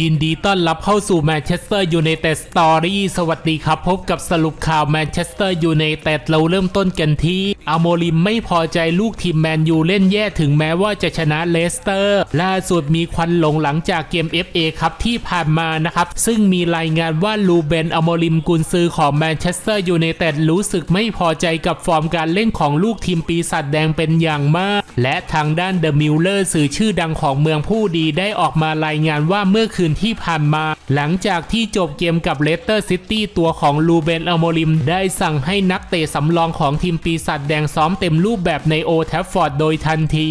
ยินดีต้อนรับเข้าสู่แมนเชสเตอร์ยูไนเต็ดสตอรี่สวัสดีครับ พบกับสรุปข่าวแมนเชสเตอร์ยูไนเต็ดเราเริ่มต้นกันที่อาโมริมไม่พอใจลูกทีมแมนยูเล่นแย่ถึงแม้ว่าจะชนะเลสเตอร์ ล่าสุดมีควันหลงหลังจากเกม FA ครับที่ผ่านมานะครับ ซึ่งมีรายงานว่าลูเบนอาโมริมกุนซือของแมนเชสเตอร์ยูไนเต็ดรู้สึกไม่พอใจกับฟอร์มการเล่นของลูกทีมปีศาจแดงเป็นอย่างมาก และทางด้านเดอะมิลเลอร์สื่อชื่อดังของเมืองผู้ดีได้ออกมารายงานว่าเมื่อคืนที่ผ่านมา หลังจากที่จบเกมกับเลสเตอร์ซิตี้ตัวของลูเบนอโมริม ได้สั่งให้นักเตะสำรองของทีมปีศาจแดงซ้อมเต็มรูปแบบในโอแทฟฟอร์ดโดยทันที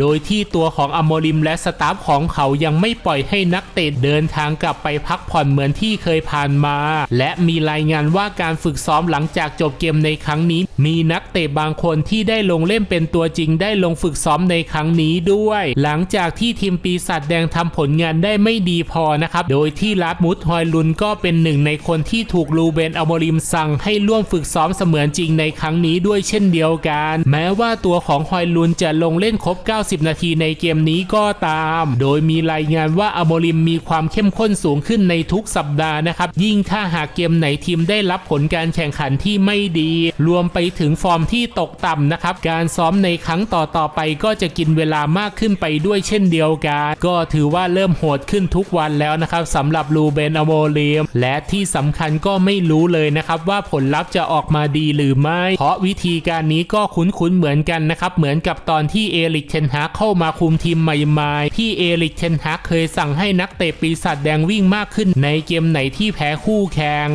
โดยที่ตัวของอโมริมและสตาฟของเขายังไม่ปล่อยให้นักเตะเดินทางกลับไปพักผ่อนเหมือนที่เคยผ่านมา และมีรายงานว่าการฝึกซ้อมหลังจากจบเกมในครั้งนี้ มีนักเตะบางคนที่ได้ลงเล่นเป็นตัวจริงได้ลงฝึกซ้อมในครั้งนี้ด้วย หลังจากที่ทีมปีศาจแดงทำผลงานได้ไม่ดีพอนะครับ โดยที่ลัดมุดฮอยลุนก็เป็นหนึ่งในคนที่ถูกลูเบนอโมริมสั่งให้ร่วมฝึกซ้อมเสมือนจริงในครั้งนี้ด้วยเช่นเดียวกัน แม้ว่าตัวของฮอยลุนจะลงเล่นครบ 90 นาทีในเกมนี้ก็ตาม โดยมีรายงานว่าอโมริมมีความเข้มข้นสูงขึ้นในทุกสัปดาห์นะครับ ยิ่งถ้าหากเกมไหนทีมได้รับผลการแข่งขันที่ไม่ดี รวมไปถึงฟอร์มที่ตกต่ำนะครับ การซ้อมในครั้งต่อๆไปก็จะกินเวลามากขึ้นไปด้วยเช่นเดียวกัน ก็ถือว่าเริ่มโหดขึ้นทุกวันแล้วนะครับสำหรับลูเบนอโมริมและที่สำคัญก็ไม่รู้เลยนะครับว่าผลลัพธ์จะออกมาดีหรือไม่ เพราะวิธีการนี้ก็คุ้นๆเหมือนกันนะครับ เหมือนกับตอนที่เอริกเทนฮากเข้ามาคุมทีมใหม่ๆ ที่เอริกเทนฮากเคยสั่งให้นักเตะปีศาจแดงวิ่งมากขึ้นในเกมไหนที่แพ้คู่แข่ง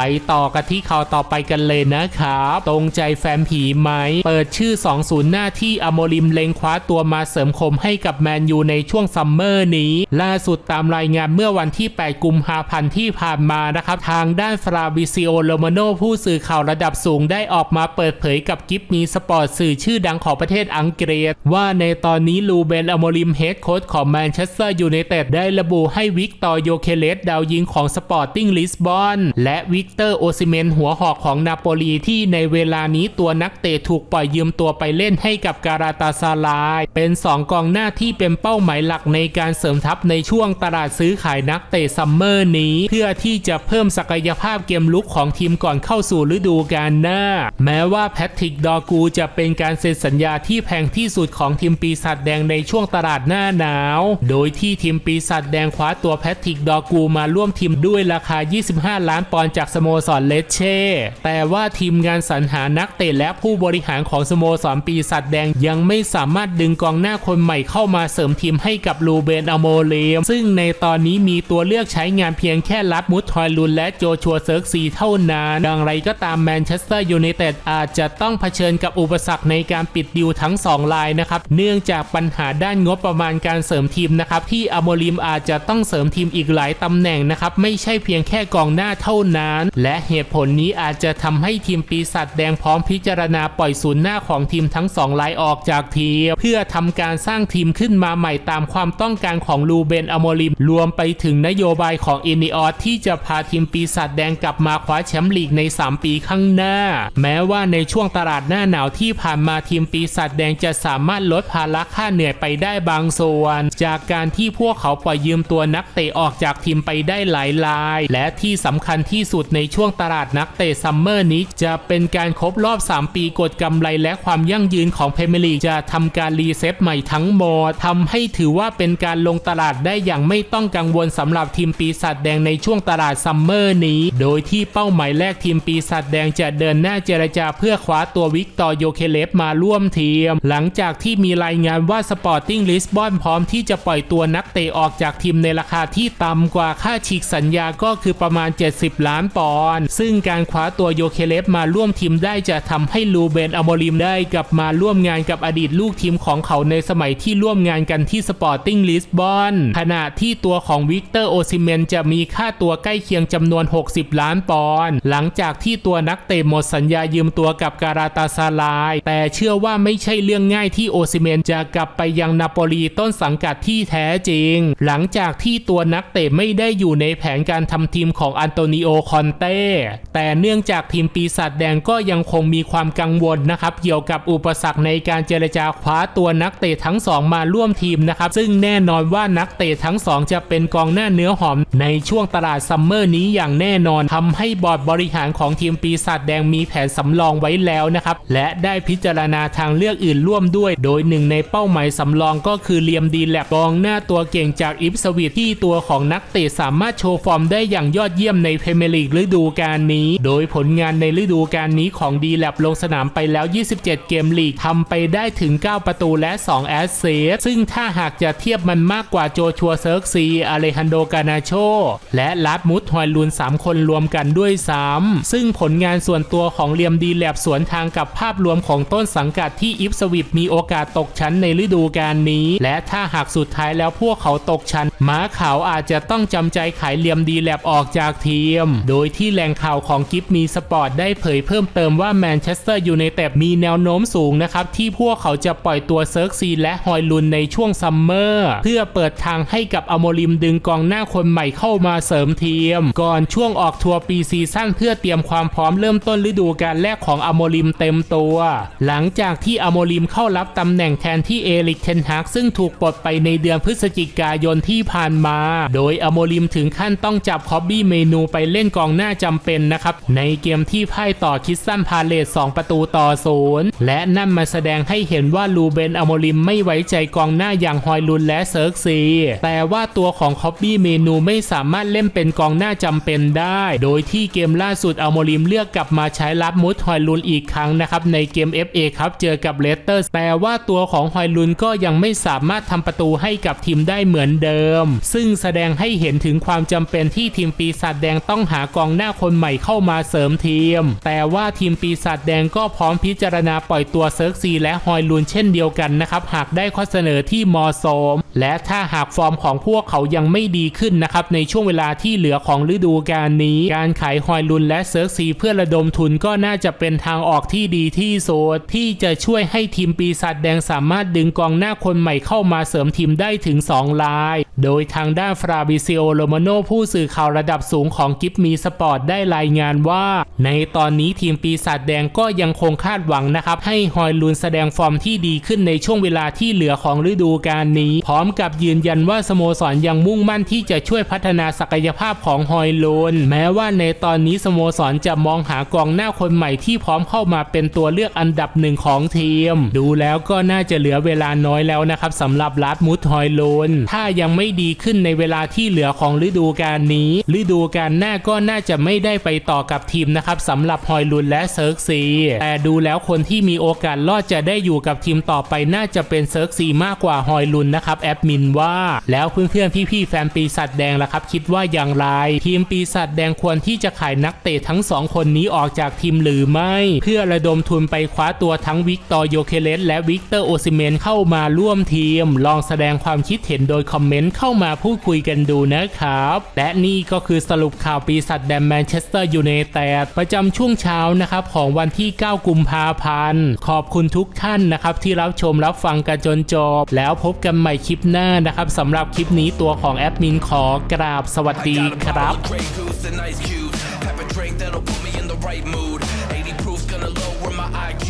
ไปต่อกันที่ข่าวต่อไปกันเลยนะครับตรงใจแฟนผีไหม เปิดชื่อ 20 หน้าที่อโมริมเลงคว้าตัวมาเสริมคมให้กับแมนยูในช่วงซัมเมอร์นี้ ล่าสุดตามรายงานเมื่อวันที่ 8 กุมภาพันธ์ที่ผ่านมานะครับทางด้านฟราบิซิโอโลมาโนผู้สื่อข่าวระดับสูงได้ออกมาเปิดเผยกับกิฟมีสปอร์ตสื่อชื่อดังของประเทศอังกฤษ ว่าในตอนนี้ลูเบนอโมริมเฮดโค้ชของแมนเชสเตอร์ยูไนเต็ดได้ระบุให้วิกตอร์โยเคเลสดาวยิงของสปอร์ติ้งลิสบอนและวิกเตอร์โอซิเมนหัวหอกของนาโปลีที่ในเวลานี้ตัวนักเตะถูกปล่อยยืมตัวไปเล่นให้กับการาตาซาลาย เป็น 2 กองหน้าที่เป็นเป้าหมายหลักในการเสริมทัพในช่วงตลาดซื้อขายนักเตะซัมเมอร์นี้ เพื่อที่จะเพิ่มศักยภาพเกมลุกของทีมก่อนเข้าสู่ฤดูกาลหน้า แม้ว่าแพทริกดอกูจะเป็นการเซ็นสัญญาที่แพงที่สุดของทีมปีศาจแดงในช่วงตลาดหน้าหนาว โดยที่ทีมปีศาจแดงคว้าตัวแพทริกดอกูมาร่วมทีมด้วยราคา 25 ล้านปอนด์จากสโมสรเลเช่ แต่ว่าทีมงานสรรหานักเตะและผู้บริหารของสโมสรปีศาจแดงยังไม่สามารถดึงกองหน้าคนใหม่เข้ามาเสริมทีมให้กับลูเบนอโมเลม ซึ่งในตอนนี้มีตัวเลือกใช้งานเพียงแค่ลัดมุดทอยลุนและโจชัวเซิร์กซีเท่านั้นดังไรก็ตามแมนเชสเตอร์ยูไนเต็ดอาจจะต้องเผชิญกับอุปสรรคในการปิดดิวทั้ง 2 ลายนะครับ เนื่องจากปัญหาด้านงบประมาณการเสริมทีมนะครับ ที่อโมลิมอาจจะต้องเสริมทีมอีกหลายตำแหน่งนะครับ ไม่ใช่เพียงแค่กองหน้าเท่านั้นและเหตุผลนี้อาจจะทำให้ทีมปีศาจแดงพร้อมพิจารณาปล่อยศูนย์หน้าของทีมทั้ง2ลายออกจากทีมเพื่อทำการสร้างทีมขึ้นมาใหม่ตามความต้องการของลูเบนอโมลิม รวมไปถึงนโยบายของอินิออสที่จะพาทีมปีศาจแดงกลับมาคว้าแชมป์ลีกใน 3 ปีข้างหน้า แม้ว่าในช่วงตลาดหน้าหนาวที่ผ่านมาทีมปีศาจแดงจะสามารถลดภาระค่าเหนื่อยไปได้บางส่วน จากการที่พวกเขาปล่อยยืมตัวนักเตะออกจากทีมไปได้หลายราย และที่สำคัญที่สุดในช่วงตลาดนักเตะซัมเมอร์นี้ จะเป็นการครบรอบ 3 ปีกดกำไรและความยั่งยืนของเพเมลีจะทำการรีเซ็ตใหม่ทั้งหมดทำให้ถือว่าเป็นการลงตลาดได้อย่างไม่ต้องกังวลสำหรับทีมปีศาจแดงในช่วงตลาดซัมเมอร์นี้ โดยที่เป้าหมายแรกทีมปีศาจแดงจะเดินหน้าเจรจาเพื่อคว้าตัววิกตอร์โยเคเลฟมาร่วมทีม หลังจากที่มีรายงานว่าสปอร์ติ้งลิสบอนพร้อมที่จะปล่อยตัวนักเตะออกจากทีมในราคาที่ต่ำกว่าค่าฉีกสัญญาก็คือประมาณ 70 ล้านปอน ซึ่งการคว้าตัวโยเคเลฟมาร่วมทีมได้จะทำให้ลูเบนอโมริมได้กลับมาร่วมงานกับอดีตลูกทีมของเขาในสมัยที่ร่วมงานกันที่สปอร์ติ้งลิสบอนขณะที่ตัวของวิกเตอร์โอซิเมนจะมีค่าตัวใกล้เคียงจำนวน 60 ล้านปอนด์หลังจากที่ตัวนักเตะหมดสัญญายืมตัวกับการาตาซาลาย แต่เชื่อว่าไม่ใช่เรื่องง่ายที่โอซิเมนจะกลับไปยังนาโปลีต้นสังกัดที่แท้จริง หลังจากที่ตัวนักเตะไม่ได้อยู่ในแผนการทำทีมของอันโตนิโอคอนอนเต้ แต่เนื่องจากทีมปีศาจแดงก็ยังคงมีความกังวลนะครับ เกี่ยวกับอุปสรรคในการเจรจาคว้าตัวนักเตะทั้งสองมาร่วมทีมนะครับ ซึ่งแน่นอนว่านักเตะทั้งสองจะเป็นกองหน้าเนื้อหอมในช่วงตลาดซัมเมอร์นี้อย่างแน่นอนทำให้บอร์ดบริหารของทีมปีศาจแดงมีแผนสำรองไว้แล้วนะครับ และได้พิจารณาทางเลือกอื่นร่วมด้วย โดยหนึ่งในเป้าหมายสำรองก็คือเลียมดีแลบกองหน้าตัวเก่งจากอิฟสวิตที่ตัวของนักเตะสามารถโชว์ฟอร์มได้อย่างยอดเยี่ยมในพรีเมียร์ลีกฤดูกาลนี้ โดยผลงานในฤดูกาลนี้ของดีแลบลงสนามไปแล้ว 27 เกมลีกทำไปได้ถึง 9 ประตูและ 2 แอสเซสซึ่งถ้าหากจะเทียบมันมากกว่าโจชัวเซิร์กซีอเลฮันโดกานาโช และลัดมุดฮอยลุน 3 คนรวมกันด้วยซ้ำซึ่งผลงานส่วนตัวของเลียมดีแลบสวนทางกับภาพรวมของต้นสังกัดที่อิฟสวิตมีโอกาสตกชั้นในฤดูกาลนี้ และถ้าหากสุดท้ายแล้วพวกเขาตกชั้นม้าขาวอาจจะต้องจำใจขายเลียมดีแลบออกจากทีม โดยที่แหล่งข่าวของกิฟมีสปอร์ตได้เผยเพิ่มเติมว่าแมนเชสเตอร์ยูไนเต็ดมีแนวโน้มสูงนะครับ ที่พวกเขาจะปล่อยตัวเซิร์กซีและฮอยลุนในช่วงซัมเมอร์เพื่อเปิดทางให้กับอโมริมดึงกองหน้าคนใหม่เข้ามาเสริมทีม ก่อนช่วงออกทัวร์ปีซีซั่นเพื่อเตรียมความพร้อมเริ่มต้นฤดูกาลแรกของอโมริมเต็มตัว หลังจากที่อโมริมเข้ารับตำแหน่งแทนที่เอริกเทนฮากซึ่งถูกปลดไปในเดือนพฤศจิกายนที่ผ่านมา โดยอโมริมถึงขั้นต้องจับคอบบี้เมนูไปเล่นกองน้าจำเป็นนะครับ ในเกมที่พ่ายต่อคิสซันพาเลต2ประตูต่อศูนย์และนั่นมาแสดงให้เห็นว่าลูเบนอโมริมไม่ไว้ใจกองหน้าอย่างฮอยลุนและเซิร์กซีแต่ว่าตัวของคอบบี้เมนูไม่สามารถเล่นเป็นกองหน้าจำเป็นได้ โดยที่เกมล่าสุดอโมริมเลือกกลับมาใช้รับมุดฮอยลุนอีกครั้งนะครับในเกม FA ครับเจอกับเลสเตอร์แต่ว่าตัวของฮอยลุนก็ยังไม่สามารถทำประตูให้กับทีมได้เหมือนเดิม ซึ่งแสดงให้เห็นถึงความจำเป็นที่ทีมปีศาจแดงต้องหากกองหน้าคนใหม่เข้ามาเสริมทีม แต่ว่าทีมปีศาจแดงก็พร้อมพิจารณาปล่อยตัวเซิร์กซีและฮอยลุนเช่นเดียวกันนะครับ หากได้ข้อเสนอที่เหมาะสมและถ้าหากฟอร์มของพวกเขายังไม่ดีขึ้นนะครับในช่วงเวลาที่เหลือของฤดูกาลนี้ การขายฮอยลุนและเซิร์กซีเพื่อระดมทุนก็น่าจะเป็นทางออกที่ดีที่สุดที่จะช่วยให้ทีมปีศาจแดงสามารถดึงกองหน้าคนใหม่เข้ามาเสริมทีมได้ถึง 2 ลาย โดยทางด้านฟราบิซิโอโรมาโนผู้สื่อข่าวระดับสูงของกิฟมีสปอร์ตได้รายงานว่า ในตอนนี้ทีมปีศาจแดงก็ยังคงคาดหวังนะครับให้ฮอยลุนแสดงฟอร์มที่ดีขึ้นในช่วงเวลาที่เหลือของฤดูกาลนี้พร้อมกับยืนยันว่าสโมสรยังมุ่งมั่นที่จะช่วยพัฒนาศักยภาพของฮอยลุนแม้ว่าในตอนนี้สโมสรจะมองหากองหน้าคนใหม่ที่พร้อมเข้ามาเป็นตัวเลือกอันดับหนึ่งของทีม ดูแล้วก็น่าจะเหลือเวลาน้อยแล้วนะครับสำหรับลัดมุดฮอยลุนถ้ายังไม่ดีขึ้นในเวลาที่เหลือของฤดูกาลนี้ ฤดูกาลหน้าก็น่าจะไม่ได้ไปต่อกับทีมนะครับสำหรับฮอยลุนและเซิร์กซีแต่ดูแล้วคนที่มีโอกาสรอดจะได้อยู่กับทีมต่อไปน่าจะเป็นเซิร์กซีมากกว่าฮอยลุนนะครับแอดมินว่า แล้วเพื่อนๆพี่ๆแฟนปีศาจแดงล่ะครับ คิดว่าอย่างไร ทีมปีศาจแดงควรที่จะขายนักเตะทั้งสองคนนี้ออกจากทีมหรือไม่ เพื่อระดมทุนไปคว้าตัวทั้งวิกตอร์โยเคเลสและวิกเตอร์โอซิเมนเข้ามาร่วมทีม ลองแสดงความคิดเห็นโดยคอมเมนต์เข้ามาพูดคุยกันดูนะครับ และนี่ก็คือสรุปข่าวปีศาจแดงแมนเชสเตอร์ยูไนเต็ดประจำช่วงเช้านะครับของวันที่ 9 กุมภาพันธ์ขอบคุณทุกท่านนะครับที่รับชมรับฟังกันจนจบแล้วพบกันใหม่คลิปหน้านะครับสำหรับคลิปนี้ตัวของแอดมินขอกราบสวัสดีครับ Grey Goose and Ice Cube. Have a drink that'll put me in the right mood. 80 proof's gonna lower my IQ.